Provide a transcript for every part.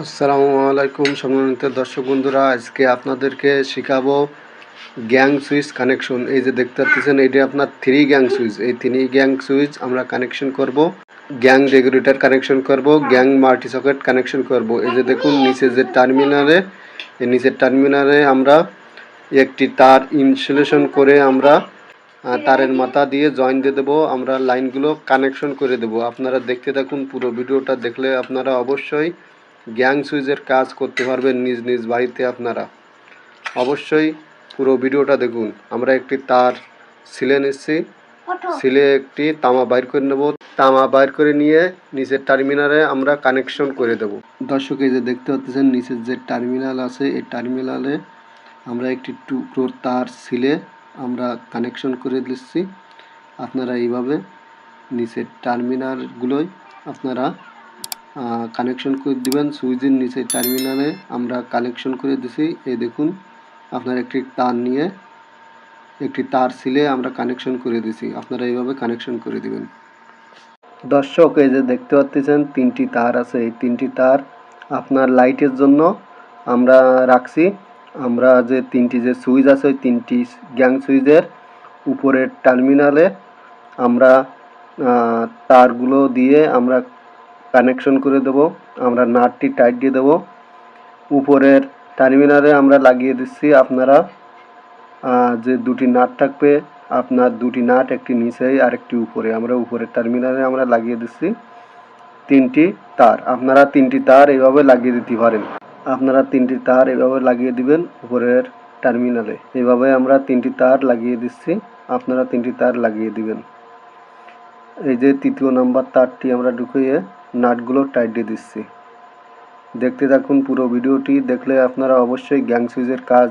আসসালামু আলাইকুম সম্মানিত দর্শক বন্ধুরা, আজকে আপনাদেরকে শেখাবো গ্যাং সুইচ কানেকশন এই যে দেখতে পাচ্ছেন, এটি আপনার থ্রি গ্যাং সুইচ এই থ্রি গ্যাং সুইচ আমরা কানেকশন করব গ্যাং রেগুলেটর কানেকশন করব গ্যাং মাল্টি সকেট কানেকশন করব। এই যে দেখুন, নিচে যে টার্মিনালে এই নিচের টার্মিনালে আমরা একটি তার ইনসুলেশন করে আমরা তারের মাথা দিয়ে জয়েন দিয়ে দেবো, আমরা লাইনগুলো কানেকশন করে দেবো। আপনারা দেখতে থাকুন পুরো ভিডিওটা, দেখলে আপনারা অবশ্যই গ্যাং সুইচের কাজ করতে পারবেন নিজ নিজ বাড়িতে আপনারা। অবশ্যই পুরো ভিডিওটা দেখুন। আমরা একটি তার সিলে নিচ্ছি। সিলে একটি তামা বাইর করে নেব। তামা বাইর করে নিয়ে নিচের টার্মিনালে আমরা কানেকশন করে দেব। দর্শক এই যে দেখতে পাচ্ছেন নিচের যে টার্মিনাল আছে এই টার্মিনালে আমরা একটি টুকরো তার সিলে আমরা কানেকশন করে দিচ্ছি। আপনারা এইভাবে নিচের টার্মিনালগুলোই আপনারা কানেকশন করে দিবেন সুইচের নিচে টার্মিনালে আমরা কানেকশন করে দিছি। এই দেখুন, আপনার একটি তার নিয়ে, একটি তার সিলে আমরা কানেকশন করে দিছি। আপনারা এইভাবে কানেকশন করে দিবেন। দর্শক, এই যে দেখতে পাচ্ছেন, তিনটি তার আছে। এই তিনটি তার আপনার লাইটের জন্য আমরা রাখছি। আমরা যে তিনটি যে সুইচ আছে, ওই তিনটি গ্যাং সুইচের উপরের টার্মিনালে আমরা তারগুলো দিয়ে আমরা কানেকশন করে দেব। আমরা নাটটি টাইট দিয়ে দেব। উপরের টার্মিনালে আমরা লাগিয়ে দিচ্ছি আপনারা যে দুটি নাট থাকবে, আপনার দুটি নাট একটি নিচে আর একটি উপরে। আমরা উপরের টার্মিনালে আমরা লাগিয়ে দিচ্ছি তিনটি তার। আপনারা তিনটি তার এইভাবে লাগিয়ে দিতে পারেন। আপনারা তিনটি তার এভাবে লাগিয়ে দিবেন উপরের টার্মিনালে এইভাবে আমরা তিনটি তার লাগিয়ে দিচ্ছি, আপনারা তিনটি তার লাগিয়ে দিবেন। এই যে তৃতীয় নাম্বার তারটি আমরা ঢুকিয়ে নাটগুলো টাইট দিয়ে দিচ্ছি। দেখতে থাকুন পুরো ভিডিওটি, দেখলে আপনারা অবশ্যই গ্যাং সুইচের কাজ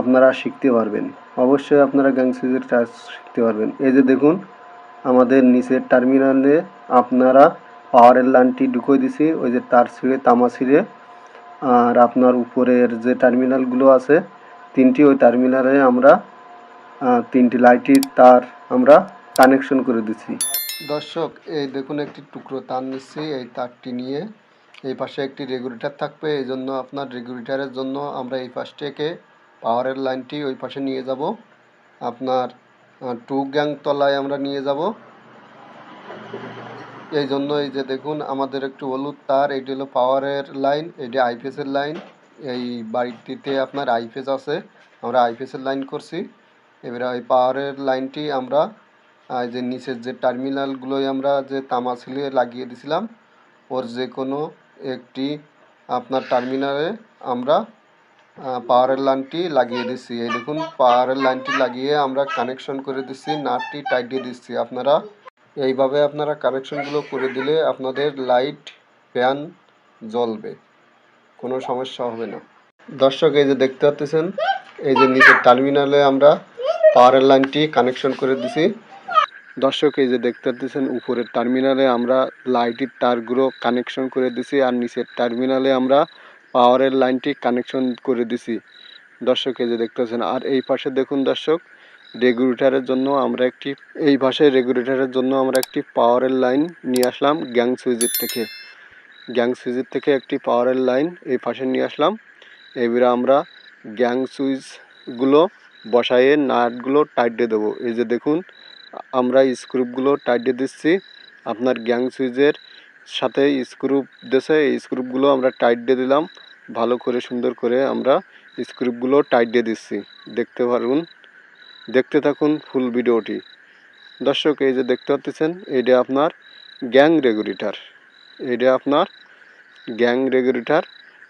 আপনারা শিখতে পারবেন। অবশ্যই আপনারা গ্যাং সুইচের কাজ শিখতে পারবেন। এই যে দেখুন, আমাদের নিচের টার্মিনালে আপনারা পাওয়ারের লাইনটি ঢুকিয়ে দিছি, ওই যে তার ছিঁড়ে, তামা ছিঁড়ে। আর আপনার উপরের যে টার্মিনালগুলো আছে, তিনটি ওই টার্মিনালে আমরা তিনটি লাইটির তার আমরা কানেকশন করে দিচ্ছি দর্শক, এই দেখুন একটি টুকরো তার নিচ্ছি, এই তারটি নিয়ে এই পাশে একটি রেগুলেটর থাকবে, এই জন্য আপনার রেগুলেটরের জন্য আমরা এই পাশ থেকে পাওয়ারের লাইনটি ওই পাশে নিয়ে যাব। আপনার টু গ্যাং তলায় আমরা নিয়ে যাব। এই জন্য এই যে দেখুন, আমাদের একটু হলুদ তার, এটি হলো পাওয়ারের লাইন, এটি আইপিএসের লাইন। এই বাড়িটিতে আপনার আইপিএস আছে, আমরা আইপিএসের লাইন করছি। এবারে ওই পাওয়ারের লাইনটি আমরা যে নিচের যে টার্মিনালগুলোই আমরা যে তামা ছিলে লাগিয়ে দিছিলাম, ওর যে কোনো একটি আপনার টার্মিনালে আমরা পাওয়ারের লাইনটি লাগিয়ে দিচ্ছি। এই দেখুন পাওয়ারের লাইনটি লাগিয়ে আমরা কানেকশন করে দিচ্ছি, নাটটি টাইট দিয়ে দিচ্ছি। আপনারা এইভাবে আপনারা কানেকশনগুলো করে দিলে আপনাদের লাইট ফ্যান জ্বলবে, কোনো সমস্যা হবে না। দর্শক, এই যে দেখতে পাচ্ছেন এই যে নিচের টার্মিনালে আমরা পাওয়ারের লাইনটি কানেকশন করে দিছি। দর্শক এই যে দেখতে পাচ্ছেন উপরের টার্মিনালে আমরা লাইটের তারগুলো কানেকশন করে দিছি আর নিচের টার্মিনালে আমরা পাওয়ারের লাইনটি কানেকশন করে দিছি। দর্শক এই যে দেখতে পাচ্ছেন, আর এই পাশে দেখুন দর্শক রেগুলেটরের জন্য আমরা একটি, এই পাশে রেগুলেটরের জন্য আমরা একটি পাওয়ারের লাইন নিয়ে আসলাম গ্যাং সুইচের থেকে। গ্যাং সুইচের থেকে একটি পাওয়ারের লাইন এই পাশে নিয়ে আসলাম। এবারে আমরা গ্যাং সুইচগুলো বসাইয়ে নাটগুলো টাইট দিয়ে দেবো। এই যে দেখুন আমরা স্ক্রুপগুলো টাইট দিচ্ছি। আপনার গ্যাং সুইচের সাথে স্ক্রুপ দেশে এই স্ক্রুপগুলো আমরা টাইট দিয়ে দিলাম। ভালো করে, সুন্দর করে আমরা স্ক্রুপগুলো টাইট দিয়ে দিচ্ছি। দেখতে পারুন, দেখতে থাকুন ফুল ভিডিওটি দর্শক, এই যে দেখতে পাচ্ছেন, এইটা আপনার গ্যাং রেগুলেটর এইটা আপনার গ্যাং রেগুলেটর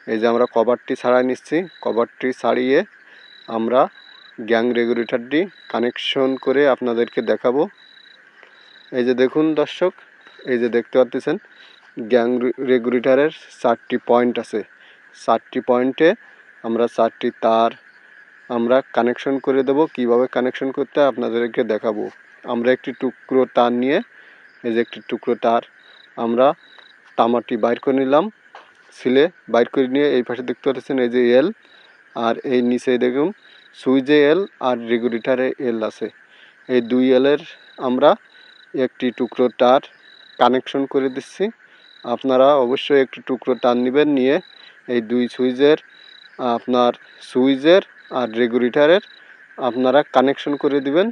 এই যে আমরা কভারটি ছাড়াই নিচ্ছি। কভারটি ছাড়িয়ে আমরা গ্যাং রেগুলেটরটি কানেকশন করে আপনাদেরকে দেখাবো। এই যে দেখুন দর্শক, এই যে দেখতে পাচ্ছেন, গ্যাং রেগুলেটরের চারটি পয়েন্ট আছে। চারটি পয়েন্টে আমরা চারটি তার আমরা কানেকশন করে দেব। কীভাবে কানেকশন করতে আপনাদেরকে দেখাবো। আমরা একটি টুকরো তার নিয়ে, এই যে একটি টুকরো তার, আমরা তামাটি বাইর করে নিলাম। সিলে বাইর করে নিয়ে এই পাশে দেখতে পাচ্ছেন, এই যে এল, আর এই নিচে দেখুন সুইচে এল আর রেগুলেটারে এল আছে। এই দুই এলের আমরা একটি টুকরো তার কানেকশন করে দিচ্ছি। আপনারা অবশ্যই একটি টুকরো টান নেবেন, নিয়ে এই দুই সুইচের আপনার সুইচের আর রেগুলেটরের আপনারা কানেকশন করে দিবেন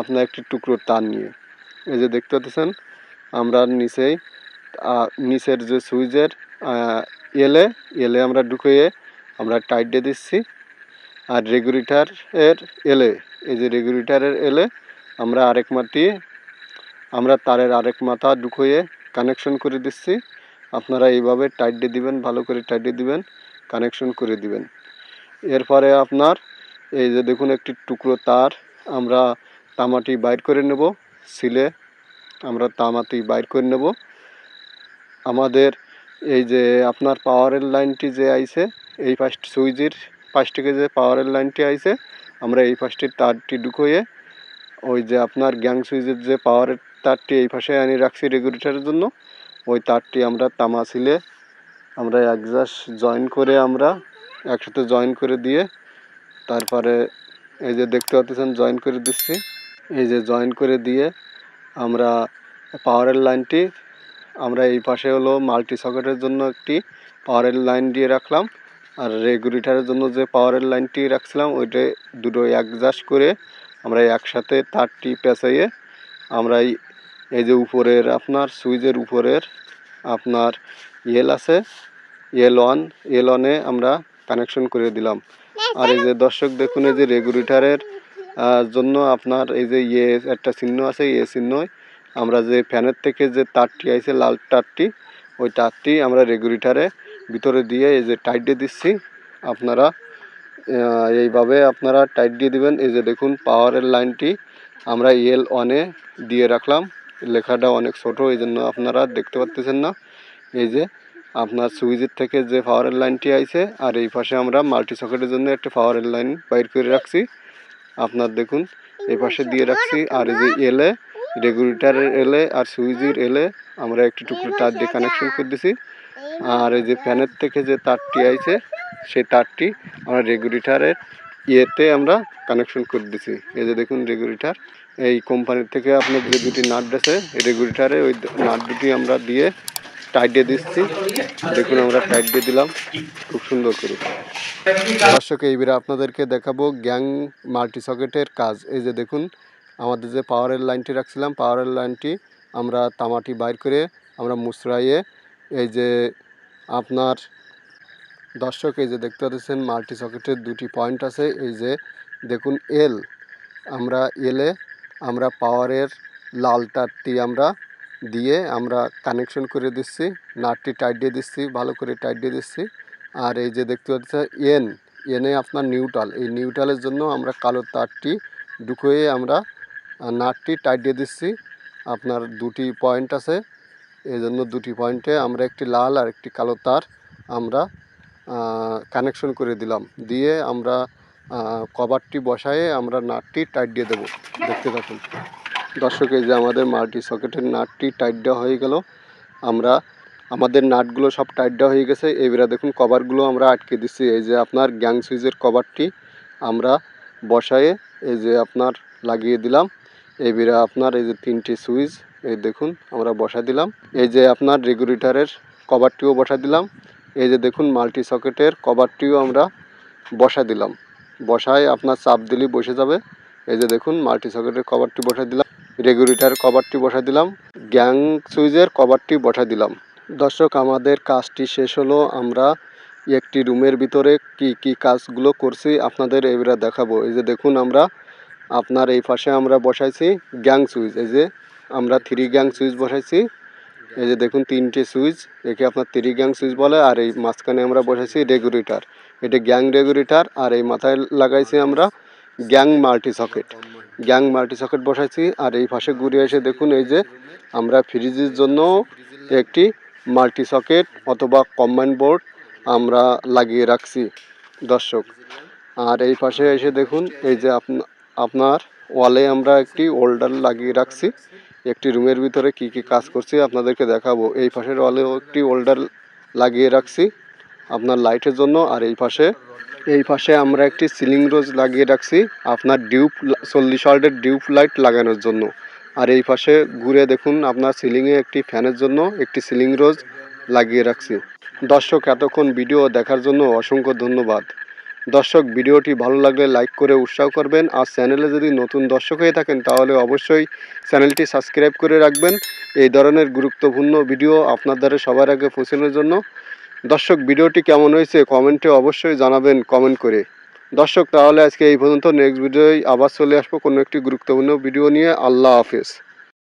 আপনার একটি টুকরো তার নিয়ে। এই যে দেখতে পাচ্ছেন, আমরা নিচেই নিচের যে সুইচের এলে এলে আমরা ঢুকিয়ে আমরা টাইট দিয়ে দিচ্ছি। আর রেগুলেটর এর এলে, এই যে রেগুলেটরের এলে আমরা আরেক মাটি, আমরা তারের আরেক মাথা ঢুকিয়ে কানেকশন করে দিচ্ছি। আপনারা এইভাবে টাইট দিবেন, ভালো করে টাইট দিবেন কানেকশন করে দিবেন। এরপরে আপনার এই যে দেখুন একটি টুকরো তার, আমরা তামাটি বাইর করে নেব, সিলে আমরা তামাটি বাইর করে নেব। আমাদের এই যে আপনার পাওয়ারের লাইনটি যে আইছে, এই ফার্স্ট সুইচের পাশ থেকে যে পাওয়ারের লাইনটি আইছে। আমরা এই পাশটির তারটি ঢুকোয়ে ওই যে আপনার গ্যাং সুইচের যে পাওয়ারের তারটি এই পাশে আনি রাখছি রেগুলেটরের জন্য। ওই তারটি আমরা তামা সিলে আমরা একজাস্ট জয়েন করে আমরা একসাথে জয়েন করে দিয়ে তারপরে এই যে দেখতে পাচ্ছেন জয়েন করে দিচ্ছি। এই যে জয়েন করে দিয়ে আমরা পাওয়ারের লাইনটি আমরা এই পাশে হলো মাল্টি সকেটের জন্য একটি পাওয়ারের লাইন দিয়ে রাখলাম। আর রেগুলেটরের জন্য যে পাওয়ারের লাইনটি রাখছিলাম, ওইটা দুটো অ্যাডজাস্ট করে আমরা একসাথে তারটি পেঁচাইয়ে আমরা এই যে উপরের আপনার সুইচের উপরের আপনার এল আছে এল ওয়ান এল ওয়ানে আমরা কানেকশন করে দিলাম। আর এই যে দর্শক দেখুন, এই যে রেগুলেটরের জন্য আপনার এই যে ইয়ে একটা চিহ্ন আছে ইয়ে চিহ্নই আমরা যে ফ্যানের থেকে যে তারটি আইছে, লাল তারটি ওই তারটি আমরা রেগুলেটরে ভিতরে দিয়ে এই যে টাইট দিয়ে দিচ্ছি। আপনারা এইভাবে আপনারা টাইট দিয়ে দিবেন। এই যে দেখুন পাওয়ারের লাইনটি আমরা এল ওয়ানে দিয়ে রাখলাম। লেখাটা অনেক ছোট, এই জন্য আপনারা দেখতে পাচ্ছেন না। এই যে আপনার সুইচের থেকে যে পাওয়ারের লাইনটি আইছে, আর এই পাশে আমরা মাল্টি সকেটের জন্য একটা পাওয়ারের লাইন বাইর করে রাখছি। আপনার দেখুন, এই পাশে দিয়ে রাখছি, আর এই যে এলে রেগুলেটরের এলে আর সুইচের এলে আমরা একটি টুকরো তার দিয়ে কানেকশন করে দিছি। আর এই যে ফ্যানের থেকে যে তারটি আইছে, সেই তারটি আমরা রেগুলেটরের ইয়েতে আমরা কানেকশন করে দিছি। এই যে দেখুন রেগুলেটর, এই কোম্পানির থেকে আপনার যে দুটি নাট আছে, এই রেগুলেটারে ওই নাট দুটি আমরা দিয়ে টাইট দিয়ে দিচ্ছি। দেখুন আমরা টাইট দিয়ে দিলাম, খুব সুন্দর করে। দর্শক এইবারে আপনাদেরকে দেখাবো গ্যাং মাল্টি সকেটের কাজ। এই যে দেখুন, আমাদের যে পাওয়ারের লাইনটি রাখছিলাম পাওয়ারের লাইনটি আমরা তামাটি বাইর করে আমরা মুসরাইয়ে এই যে আপনার দর্শক, এই যে দেখতে পাচ্ছেন মাল্টি সকেটের দুটি পয়েন্ট আছে। এই যে দেখুন এল আমরা এলে আমরা পাওয়ারের লাল তারটি আমরা দিয়ে আমরা কানেকশন করে দিচ্ছি, নাটটি টাইট দিয়ে দিচ্ছি, ভালো করে টাইট দিয়ে দিচ্ছি। আর এই যে দেখতে পাচ্ছেন এন এনে আপনার নিউট্রাল, এই নিউট্রালের জন্য আমরা কালো তারটি ঢুকিয়ে আমরা নাটটি টাইট দিয়ে দিচ্ছি। আপনার দুটি পয়েন্ট আছে। এই জন্য দুটি পয়েন্টে আমরা একটি লাল আর একটি কালো তার আমরা কানেকশন করে দিলাম। দিয়ে আমরা কভারটি বসায়ে আমরা নাটটি টাইট দিয়ে দেবো। দেখতে থাকুন। দর্শক, এই যে আমাদের মাল্টি সকেটের নাটটি টাইট দেওয়া হয়ে গেল। আমরা, আমাদের নাটগুলো সব টাইট দেওয়া হয়ে গেছে। এবারে দেখুন, কভারগুলো আমরা আটকে দিচ্ছি। এই যে আপনার গ্যাং সুইচের কভারটি আমরা বসায়ে এই যে আপনার লাগিয়ে দিলাম। এবারে আপনার এই যে তিনটি সুইচ এই দেখুন, আমরা বসা দিলাম। এই যে আপনার রেগুলেটরের কভারটিও বসা দিলাম। এই যে দেখুন, মাল্টি সকেটের কভারটিও আমরা বসা দিলাম। বসায় আপনার চাপ দিলেই বসে যাবে। এই যে দেখুন, মাল্টি সকেটের কভারটি বসা দিলাম। রেগুলেটর কভারটি বসা দিলাম। গ্যাং সুইচের কভারটি বসা দিলাম। দর্শক, আমাদের কাজটি শেষ হলো। আমরা একটি রুমের ভিতরে কি কি কাজগুলো করছি আপনাদের এবারে দেখাবো। এই যে দেখুন, আমরা আপনার এই পাশে আমরা বসাইছি গ্যাং সুইচ। এই যে আমরা থ্রি গ্যাং সুইচ বসাইছি। এই যে দেখুন, তিনটে সুইচ একে আপনার থ্রি গ্যাং সুইচ বলে, আর এই মাঝখানে আমরা বসাইছি রেগুলেটর এটা গ্যাং রেগুলেটর আর এই মাথায় লাগাইছি আমরা gang multi socket gang multi socket বসাইছি, আর এই পাশে ঘুরে এসে দেখুন, এই যে আমরা ফ্রিজের জন্য একটি মাল্টি সকেট অথবা কম্বাইন বোর্ড আমরা লাগিয়ে রাখছি, দর্শক। আর এই পাশে এসে দেখুন, এই যে আপনা- আপনার ওয়ালে আমরা একটি হোল্ডার লাগিয়ে রাখছি। একটি রুমের ভিতরে কি কি কাজ করছি আপনাদেরকে দেখাবো। এই পাশের ওয়ালেও একটি ওল্ডার লাগিয়ে রাখছি আপনার লাইটের জন্য, আর এই পাশে এই পাশে আমরা একটি সিলিং রোজ লাগিয়ে রাখছি আপনার ডিউপ চল্লিশ ওয়াল্টের ডিউপ লাইট লাগানোর জন্য। আর এই পাশে ঘুরে দেখুন আপনার সিলিংয়ে একটি ফ্যানের জন্য একটি সিলিং রোজ লাগিয়ে রাখছি। দর্শক, এতক্ষণ ভিডিও দেখার জন্য অসংখ্য ধন্যবাদ। দর্শক, ভিডিওটি ভালো লাগলে লাইক করে উৎসাহ করবেন। আর চ্যানেলে যদি নতুন দর্শক হয়ে থাকেন, তাহলে অবশ্যই চ্যানেলটি সাবস্ক্রাইব করে রাখবেন। এই ধরনের গুরুত্বপূর্ণ ভিডিও আপনার দ্বারা সবার আগে পৌঁছানোর জন্য। দর্শক, ভিডিওটি কেমন হয়েছে কমেন্টে অবশ্যই জানাবেন কমেন্ট করে। দর্শক, তাহলে আজকে এই পর্যন্ত। নেক্সট ভিডিওয় আবার চলে আসব কোনো একটি গুরুত্বপূর্ণ ভিডিও নিয়ে। আল্লাহ হাফেজ।